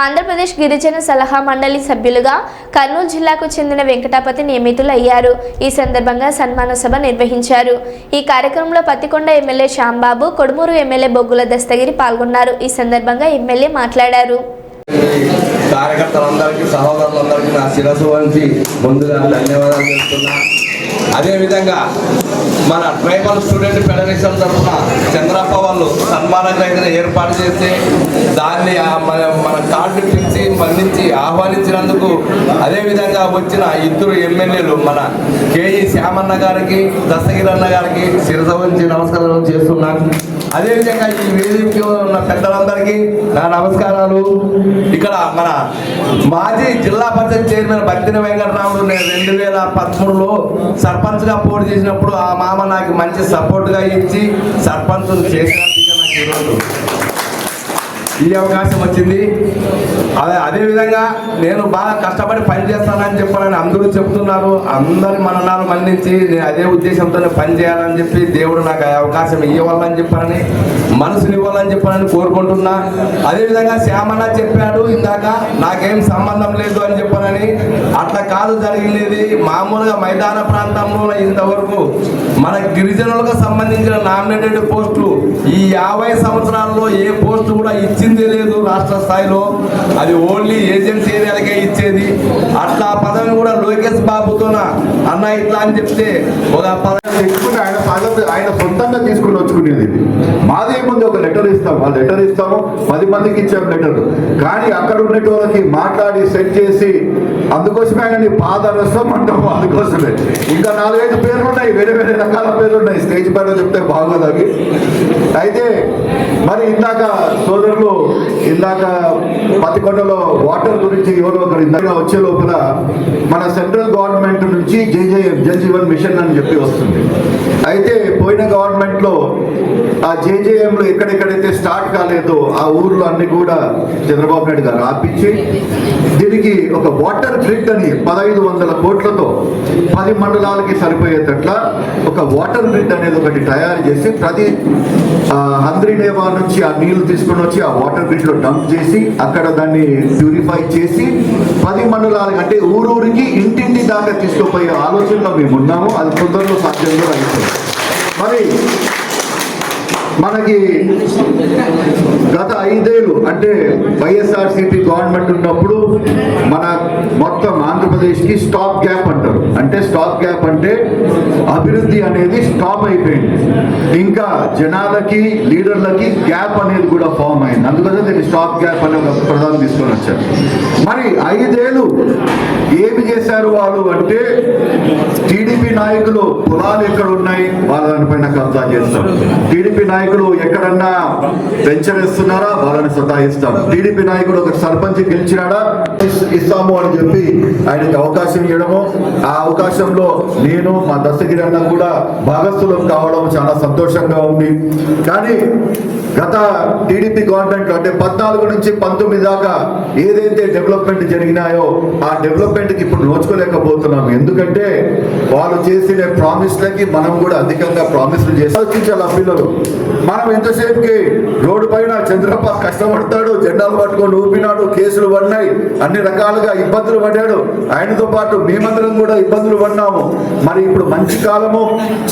ఆంధ్రప్రదేశ్ గిరిజన సలహా మండలి సభ్యులుగా కర్నూలు జిల్లాకు చెందిన వెంకటాపతి నియమితులయ్యారు ఈ సందర్భంగా సన్మాన సభ నిర్వహించారు. ఈ కార్యక్రమంలో పత్తికొండ ఎమ్మెల్యే శ్యాంబాబు కొడుమూరు ఎమ్మెల్యే బొగ్గుల దస్తగిరి పాల్గొన్నారు. ఈ సందర్భంగా ఎమ్మెల్యే మాట్లాడారు. కార్యకర్తలందరికీ సహోదరులందరికీ నా శిరస్సు వంచి ముందుగా ధన్యవాదాలు చెప్తున్నా అదేవిధంగా మన ట్రైబల్ స్టూడెంట్ ఫెడరేషన్ తరఫున చంద్రప్ప వాళ్ళు సన్మాన గ్రహణ ఏర్పాటు చేస్తే దాన్ని మన మన కార్డు పిలిచి మన్నించి ఆహ్వానించినందుకు అదేవిధంగా వచ్చిన ఇద్దరు ఎమ్మెల్యేలు మన కేఈ శ్యామన్న గారికి దస్తగిరి అన్న గారికి శిరస వంచి నమస్కారం చేస్తున్నాను అదేవిధంగా ఈ వేదిక ఉన్న పెద్దలందరికీ నా నమస్కారాలు. ఇక్కడ మన మాజీ జిల్లా పరిషత్ చైర్మన్ భక్తిన వెంకటరాముడు నేను రెండు వేల పదమూడులో సర్పంచ్గా పోటీ చేసినప్పుడు ఆ మామ నాకు మంచి సపోర్ట్గా ఇచ్చి సర్పంచ్ చేసినందుకే నాకు ఈరోజు ఈ అవకాశం వచ్చింది. అదే అదేవిధంగా నేను బాగా కష్టపడి పని చేస్తానని చెప్పాలని అందరూ చెప్తున్నారు. అందరి మననాలు మన్నించి నేను అదే ఉద్దేశంతోనే పని చేయాలని చెప్పి దేవుడు నాకు ఆ అవకాశం ఇవ్వాలని చెప్పారని మనసుని ఇవ్వాలని చెప్పాలని కోరుకుంటున్నా. అదేవిధంగా శ్యామన్న చెప్పాడు ఇందాక నాకేం సంబంధం లేదు అని చెప్పానని. అట్లా కాదు జరిగింది మామూలుగా మైదాన ప్రాంతంలో ఇంతవరకు మన గిరిజనులకు సంబంధించిన నామినేటెడ్ పోస్టులు ఈ యాభై సంవత్సరాల్లో ఏ పోస్టు కూడా ఇచ్చిందే లేదు రాష్ట్ర స్థాయిలో. అది ఓన్లీ ఏజెన్సీ ఏరియాలకే ఇచ్చేది. అట్లా ఆ పదవిని కూడా లోకేష్ బాబుతోన అన్న ఇట్లా అని చెప్తే ఒక తెచ్చుకుని ఆయన పదవి ఆయన సొంతంగా తీసుకుని వచ్చుకునేది మాది ఏముంది? ఒక లెటర్ ఇస్తాం. ఆ లెటర్ ఇస్తాము. పది మందికి ఇచ్చాం లెటర్ కానీ అక్కడ ఉన్నట్టు వాళ్ళకి మాట్లాడి సెట్ చేసి అందుకోసమే ఆయన పాదరసం అంటాము అందుకోసమే. ఇంకా నాలుగైదు పేర్లు ఉన్నాయి. వేరే వేరే రకాల పేర్లు ఉన్నాయి. స్టేజ్ పైన చెప్తే బాగోదు అవి అయితే మరి ఇందాక సోదరులు ఇందాక మతికొండలో వాటర్ గురించి ఎవరో ఒకరు ఇందాక వచ్చే లోపల మన సెంట్రల్ గవర్నమెంట్ నుంచి జేజేఎం జల్ జీవన్ మిషన్ అని చెప్పి వస్తుంది. అయితే పోయిన గవర్నమెంట్లో ఆ జేజేఎంలో ఎక్కడెక్కడైతే స్టార్ట్ కాలేదో ఆ ఊర్లో అన్ని కూడా చంద్రబాబు నాయుడు గారు ఆపించి దీనికి ఒక వాటర్ గ్రిడ్ అని పదహైదు వందల కోట్లతో పది మండలాలకి సరిపోయేటట్ల ఒక వాటర్ గ్రిడ్ అనేది ఒకటి తయారు చేసి ప్రతి ఆ, హంద్రీనేవా నుంచి ఆ నీళ్ళు తీసుకొని వచ్చి ఆ వాటర్ గ్రిడ్లో డంప్ చేసి అక్కడ దాన్ని ప్యూరిఫై చేసి పది మండలాలకి అంటే ఊరూరికి ఇంటింటి దాకా తీసుకుపోయే ఆలోచనలో మేము ఉన్నాము. అది తొందరలో సాధ్యంగా అవుతుంది మరి మనకి గత ఐదేళ్ళు అంటే వైఎస్ఆర్సీపీ గవర్నమెంట్ ఉన్నప్పుడు మన మొత్తం ఆంధ్రప్రదేశ్కి స్టాప్ గ్యాప్ అంటారు. అంటే స్టాప్ గ్యాప్ అంటే అభివృద్ధి అనేది స్టాప్ అయిపోయింది. ఇంకా జనాలకి లీడర్లకి గ్యాప్ అనేది కూడా ఫామ్ అయింది. అందుకనే దీన్ని స్టాప్ గ్యాప్ అనే ఒక ప్రధానం తీసుకొని వచ్చారు. మరి ఐదేళ్ళు ఏమి చేశారు వాళ్ళు అంటే టీడీపీ నాయకులు పొలాలు ఎక్కడ ఉన్నాయి? వాళ్ళ దానిపైన కబ్జా చేస్తారు టీడీపీ నాయకులు ఎక్కడన్నా వెంచర్ ఇస్తున్నారా? వాళ్ళని సతాయిస్తాం. టీడీపీ నాయకుడు ఒక సర్పంచ్ గెలిచినాడా? ఇస్తాము అని చెప్పి ఆయనకి అవకాశం ఇవ్వడము. ఆ అవకాశంలో నేను మా దశగిరి అన్న కూడా భాగస్థులం కావడం చాలా సంతోషంగా ఉంది. కానీ గత టీడీపీ గవర్నమెంట్ అంటే పద్నాలుగు నుంచి పంతొమ్మిది దాకా ఏదైతే డెవలప్మెంట్ జరిగినాయో ఆ డెవలప్మెంట్కి ఇప్పుడు నోచుకోలేకపోతున్నాం ఎందుకంటే వాళ్ళు చేసిన ప్రామిస్లకి మనం కూడా అధికంగా ప్రామిస్లు చేసి ఆలోచించాలి ఆ పిల్లలు? మనం ఎంతసేపుకి రోడ్డు పైన చంద్రప్ప కష్టపడతాడు జెండాలు పట్టుకొని ఊపినాడు కేసులు పడినాయి అన్ని రకాలుగా ఇబ్బందులు పడ్డాడు. ఆయనతో పాటు మేమందరం కూడా ఇబ్బందులు పడినాము మరి ఇప్పుడు మంచి కాలము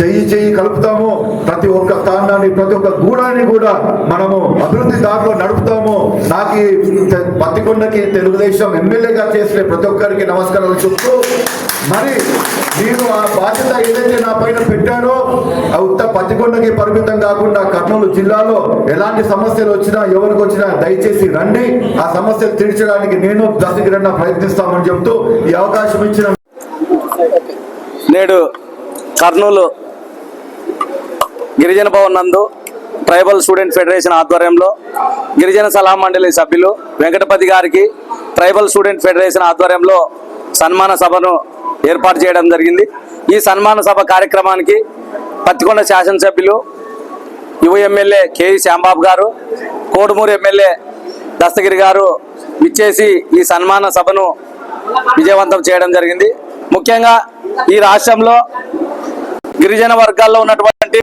చెయ్యి చెయ్యి కలుపుతాము. ప్రతి ఒక్క స్థానాన్ని ప్రతి ఒక్క గూడాన్ని కూడా మనము అభివృద్ధి దారిలో నడుపుతాము. నాకు పత్తికొండకి తెలుగుదేశం ఎమ్మెల్యేగా చేసిన ప్రతి ఒక్కరికి నమస్కారాలు చెప్తూ మరి నేను ఆ బాధ్యత ఏదైతే నా పైన పెట్టారో ఆ ఉత్త పత్తికొండకి పరిమితం కాకుండా కర్నూలు జిల్లాలో ఎలాంటి సమస్యలు వచ్చినా ఎవరికి వచ్చినా దయచేసి రండి. ఆ సమస్యలు తీర్చడానికి నేను దశగిరణ ప్రయత్నిస్తామని చెప్తూ ఈ అవకాశం ఇచ్చిన నేడు కర్నూలు గిరిజన భవన్ నందు ట్రైబల్ స్టూడెంట్ ఫెడరేషన్ ఆధ్వర్యంలో గిరిజన సలహా మండలి సభ్యులు వెంకటపతి గారికి ట్రైబల్ స్టూడెంట్ ఫెడరేషన్ ఆధ్వర్యంలో సన్మాన సభను ఏర్పాటు చేయడం జరిగింది. ఈ సన్మాన సభ కార్యక్రమానికి పత్తికొండ శాసనసభ్యులు యువ ఎమ్మెల్యే కేఈ శ్యాంబాబు గారు కోడుమూరు ఎమ్మెల్యే దస్తగిరి గారు విచ్చేసి ఈ సన్మాన సభను విజయవంతం చేయడం జరిగింది. ముఖ్యంగా ఈ రాష్ట్రంలో గిరిజన వర్గాల్లో ఉన్నటువంటి